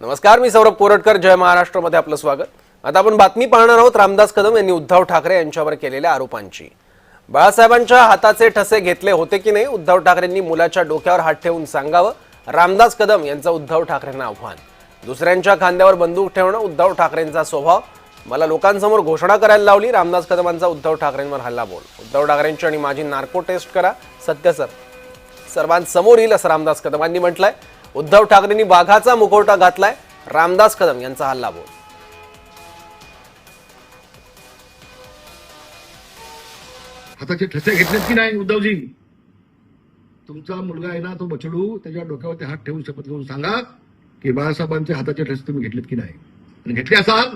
नमस्कार मी सौरभ कोरटकर जय महाराष्ट्रमध्ये आपलं स्वागत. आता आपण बातमी पाहणार आहोत रामदास कदम यांनी उद्धव ठाकरे यांच्यावर केलेल्या आरोपांची. बाळासाहेबांच्या हाताचे ठसे घेतले होते की नाही उद्धव ठाकरेंनी मुलाच्या डोक्यावर हात ठेवून सांगावं? रामदास कदम यांचं उद्धव ठाकरेंना आव्हान. दुसऱ्यांच्या खांद्यावर बंदूक ठेवणं उद्धव ठाकरेंचा स्वभाव? मला लोकांसमोर घोषणा करायला लावली रामदास कदमांचा उद्धव ठाकरेंवर हल्ला बोल. उद्धव ठाकरेंची आणि माझी नार्को टेस्ट करा. सत्य सर. सर्वांसमोर येईल असं रामदास कदमांनी म्हटलंय. उद्धव ठाकरेंनी वाघाचा मुखवटा घातलाय. रामदास कदम यांचा हल्ला बोल. हाताचे ठसे घेतलेत की नाही उद्धवजी? तुमचा मुलगा आहे ना तो बछडू त्याच्या डोक्यावरती हात ठेवून शपथ घेऊन सांगा की बाळासाहेबांचे हाताचे ठसे तुम्ही घेतलेत की नाही. आणि घेतले असाल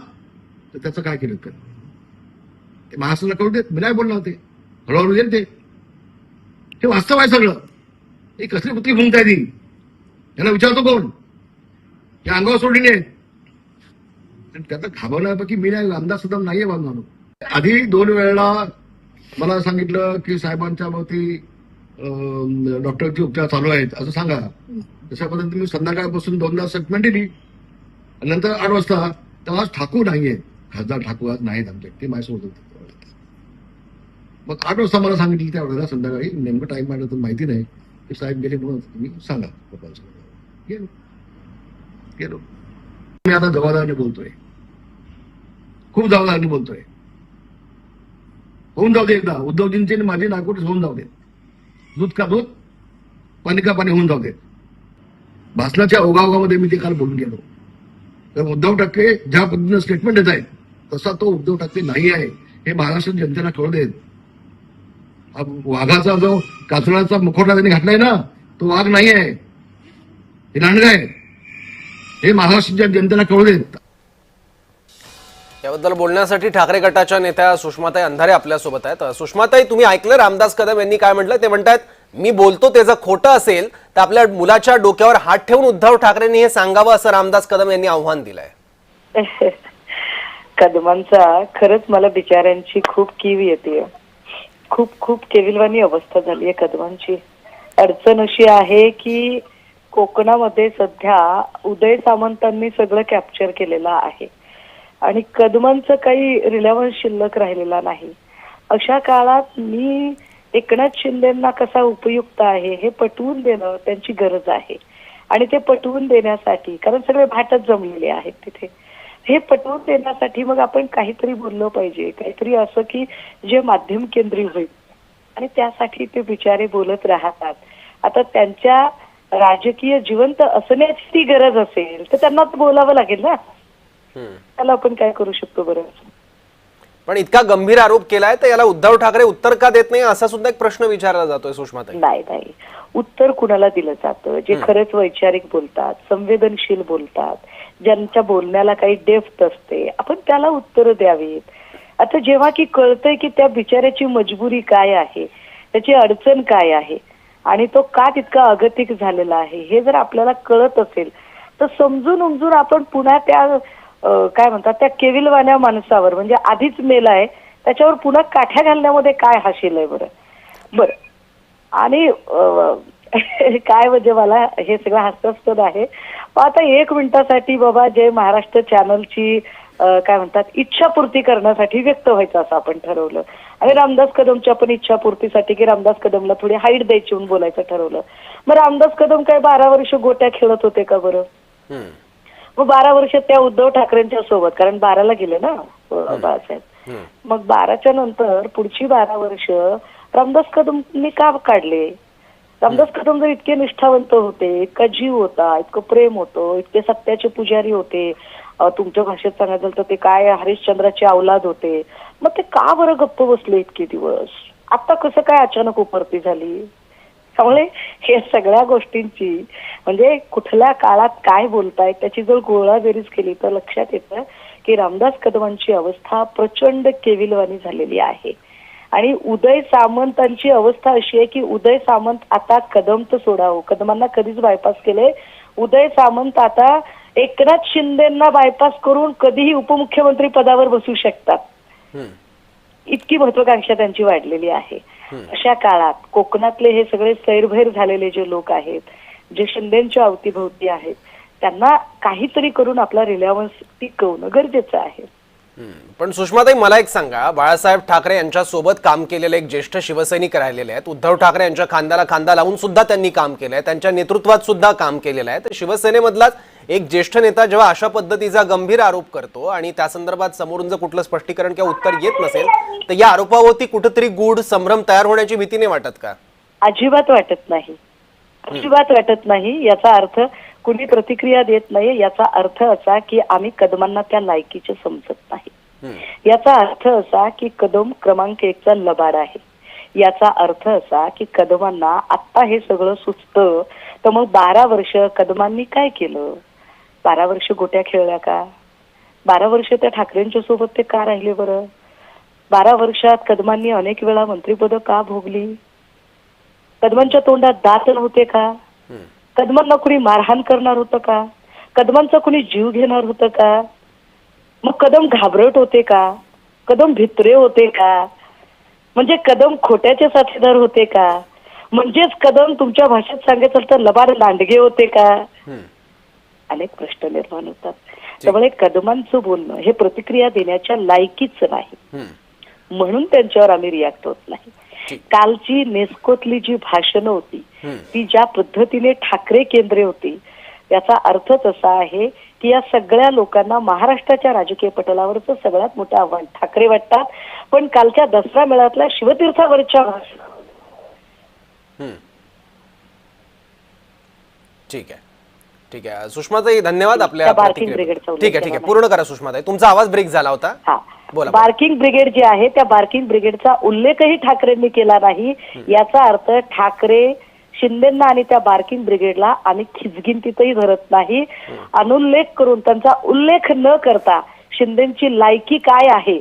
तर त्याचं काय केलं तर? ते महाराष्ट्राला कळू देत मी नाही बोलणार ते. हळूहळू येईल ते. हे वास्तव आहे सगळं. ही कसली कुठली भूमिका आहे ती? यांना विचारतो कोण? या अंगावर सोडली नाही आणि त्याचा घाबरण्यापैकी मी नाही आमदार सुद्धा नाहीये बांधवानो आधी दोन वेळेला मला सांगितलं की साहेबांच्या भोवती डॉक्टरचे उपचार चालू आहेत. असं सांगा. तशा पद्धतीने मी संध्याकाळपासून दोनदा स्टेटमेंट दिली. आणि नंतर आठ वाजता तर आज ठाकूर नाहीये. खासदार ठाकूर आज नाहीत आमचे. ते माझ्यासोबत होते. मग आठ वाजता मला सांगितलं त्यावेळेला संध्याकाळी. नेमकं टाईम मला तर माहिती नाही. की साहेब गेले म्हणून तुम्ही सांगा. गेलो. गेलो. मी आता जबाबदारीने बोलतोय. खूप जबाबदारीने बोलतोय. होऊन जाऊ दे एकदा. उद्धवजींचे आणि माझी नागपूर होऊन जाऊ दे. दूध का दूध? पाणी का पाणी होऊन जाऊ दे. भाषणाच्या ओगावगामध्ये मी ते काल बोलून गेलो. तर उद्धव ठाकरे ज्या पद्धतीनं स्टेटमेंट देत आहेत तसा तो उद्धव ठाकरे नाही आहे. हे महाराष्ट्र जनतेला कळू देत. वाघाचा जो कासुराचा मुखोटा त्यांनी घातलाय ना तो वाघ नाही आहे. हे आहे हे महाराष्ट्राच्या जनतेला कळू देत. याबद्दल बोलण्यासाठी ठाकरे गटाच्या नेत्या सुषमाताई अंधारे आपल्यासोबत आहेत. सुषमाताई तुम्ही ऐकलं? रामदास कदम यांनी काय म्हटलं? ते म्हणतात मी बोलतो ते जर खोटं असेल तर आपल्या मुलाच्या डोक्यावर हात ठेवून उद्धव ठाकरेंनी हे सांगावं असं रामदास कदम यांनी आव्हान दिलंय. कदमांचा खरंच मला बिचाऱ्यांची खूप कीव येते खूप खूप केविलवाणी अवस्था झाली आहे कदमांची. अडचण अशी आहे की कोकणामध्ये सध्या उदय सामंतांनी सगळं कॅप्चर केलेलं आहे. आणि कदमांचं काही रिलेव्हन्स शिल्लक राहिलेला नाही. अशा काळात मी एकनाथ शिंदेना कसा उपयुक्त आहे हे पटवून देणं त्यांची गरज आहे. आणि ते पटवून देण्यासाठी कारण सगळे भाटच जमलेले आहेत तिथे. हे पटवून देण्यासाठी मग आपण काहीतरी बोललं पाहिजे. काहीतरी असं की जे माध्यम केंद्रीय होईल. आणि त्यासाठी ते बिचारे बोलत राहतात. आता त्यांच्या राजकीय जिवंत असण्याची ती गरज असेल तर त्यांना बोलावं लागेल ना. त्याला आपण काय करू शकतो बरं? पण इतका गंभीर आरोप केलाय तर याला उद्धव ठाकरे उत्तर का देत नाही असा सुद्धा एक प्रश्न विचारला जातोय सुषमाताई. नाही नाही. उत्तर कुणाला दिलं जातं? जे खरंच वैचारिक बोलतात संवेदनशील बोलतात ज्यांच्या बोलण्याला काही डेफ्थ असते आपण त्याला उत्तर द्यावीत. आता जेव्हा की कळतंय की त्या बिचाऱ्याची मजबुरी काय आहे त्याची अडचण काय आहे आणि तो का तितका अगतिक झालेला आहे हे जर आपल्याला कळत असेल तर समजून उमजून आपण पुन्हा त्या काय म्हणतात त्या केविलवाण्या माणसावर म्हणजे आधीच मेला आहे त्याच्यावर पुन्हा काठ्या घालण्यामध्ये काय हाशील आहे बरं? बरं. आणि काय म्हणजे मला हे सगळं हास्यास्पद आहे. पण आता एक मिनिटासाठी बाबा जय महाराष्ट्र चॅनलची काय म्हणतात इच्छापूर्ती करण्यासाठी व्यक्त व्हायचं असं आपण ठरवलं. आणि रामदास कदमच्या पण इच्छापूर्तीसाठी की रामदास कदमला थोडी हाईट द्यायची म्हणून बोलायचं ठरवलं. मग रामदास कदम काय बारा वर्ष गोट्या खेळत होते का बरं. मग बारा वर्ष त्या उद्धव ठाकरेंच्या सोबत कारण बाराला गेले ना बाळासाहेब. मग बाराच्या नंतर पुढची बारा वर्ष रामदास कदमनी का काढले? रामदास कदम जर इतके निष्ठावंत होते इतका जीव होता इतकं प्रेम होतं इतके सत्याचे पुजारी होते. तुमच्या भाषेत सांगायचं तर ते काय हरिश्चंद्राचे अवलाद होते. मग ते का बरं गप्प बसले इतके दिवस? आता कसं काय अचानक उपरती झाली? त्यामुळे हे सगळ्या गोष्टींची म्हणजे कुठल्या काळात काय बोलताय त्याची जर गोळाबेरीज केली तर लक्षात येतं की रामदास कदमांची अवस्था प्रचंड केविलवाणी झालेली आहे. आणि उदय सामंतांची अवस्था अशी आहे की उदय सामंत आता कदम तर सोडावं. कदमांना कधीच बायपास केले. उदय सामंत आता एकनाथ शिंदेना बायपास करून कधीही उपमुख्यमंत्री पदावर बसू शकतात. इतकी महत्वाकांक्षा त्यांची वाढलेली आहे. अशा काळात कोकणातले हे सगळे सैरभैर झालेले जे लोक आहेत जे शिंदेच्या अवतीभोवती आहेत त्यांना काहीतरी करून आपला रिलायन्स टिकवणं गरजेचं आहे. पण सुषमाताई मला एक सांगा. बाळासाहेब ठाकरे यांच्या सोबत काम केलेले एक ज्येष्ठ शिवसैनिक राहिलेले आहेत. उद्धव ठाकरे यांच्या खांद्याला खांदा लावून सुद्धा त्यांनी काम केलंय. त्यांच्या नेतृत्वात सुद्धा काम केलेलं आहे. तर शिवसेनेमधलाच एक ज्येष्ठ नेता जेव्हा अशा पद्धतीचा गंभीर आरोप करतो आणि त्या संदर्भात समोरून जर कुठलं स्पष्टीकरण किंवा उत्तर येत नसेल तर या आरोपावरती कुठेतरी गूढ संभ्रम तयार होण्याची भीती नाही वाटत का? अजिबात वाटत नाही. अजिबात वाटत नाही. याचा अर्थ कुणी प्रतिक्रिया देत नाही याचा अर्थ असा की आम्ही कदमांना त्या लायकीचे समजत नाही. याचा अर्थ असा की कदम क्रमांक एकचा लबाड आहे. याचा अर्थ असा की कदमांना आत्ता हे सगळं सुचतं तर मग बारा वर्ष कदमांनी काय केलं? बारा वर्ष गोट्या खेळल्या का? बारा वर्ष त्या ठाकरेंच्या सोबत ते का राहिले बरं? बारा वर्षात कदमांनी अनेक वेळा मंत्रिपद का भोगली? कदमांच्या तोंडात दात नव्हते का. कदमांना कुणी मारहाण करणार होतं का? कदमांचा कुणी जीव घेणार होतं का? मग कदम घाबरट होते का? कदम भित्रे होते का? म्हणजे कदम खोट्याचे साथीदार होते का? म्हणजेच कदम तुमच्या भाषेत सांगायचं तर लबाड लांडगे होते का. अनेक प्रश्न निर्माण होतात. त्यामुळे कदमांचं बोलणं हे प्रतिक्रिया देण्याच्या लायकीच नाही. म्हणून त्यांच्यावर आम्ही रिॲक्ट होत नाही. कालची नेस्कोतली जी भाषणं होती. ती ज्या पद्धतीने ठाकरे केंद्रे होती याचा अर्थच असा आहे की या सगळ्या लोकांना महाराष्ट्राच्या राजकीय पटलावरचं सगळ्यात मोठं आव्हान. ठाकरे वाटतात पण कालच्या दसरा मेळ्यातल्या शिवतीर्थावरच्या भाषण हम्म. ठीक आहे. ठीक आहे. सुषमाताई धन्यवाद आपल्या ठीक आहे ठीक आहे. पूर्ण करा सुषमाताई. तुमचा आवाज ब्रेक झाला होता. हा. बार्किंग ब्रिगेड जे आहे त्या बार्किंग ब्रिगेडचा उल्लेखही ठाकरेंनी केला नाही. याचा अर्थ ठाकरे शिंदेना आणि त्या बार्किंग ब्रिगेडला आम्ही खिचगिंतीतही धरत नाही. अनुल्लेख करून त्यांचा उल्लेख न करता शिंदेची लायकी काय आहे?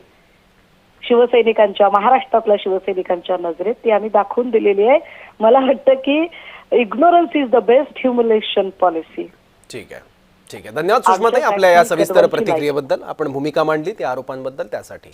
शिवसैनिकांच्या महाराष्ट्रातल्या शिवसैनिकांच्या नजरेत ती आम्ही दाखवून दिलेली आहे. मला वाटतं की ignorance is the best humiliation policy ठीक आहे. ठीक आहे. धन्यवाद आमच्या आपल्या या सविस्तर प्रतिक्रियेबद्दल आपण भूमिका मांडली त्या आरोपांबद्दल त्यासाठी.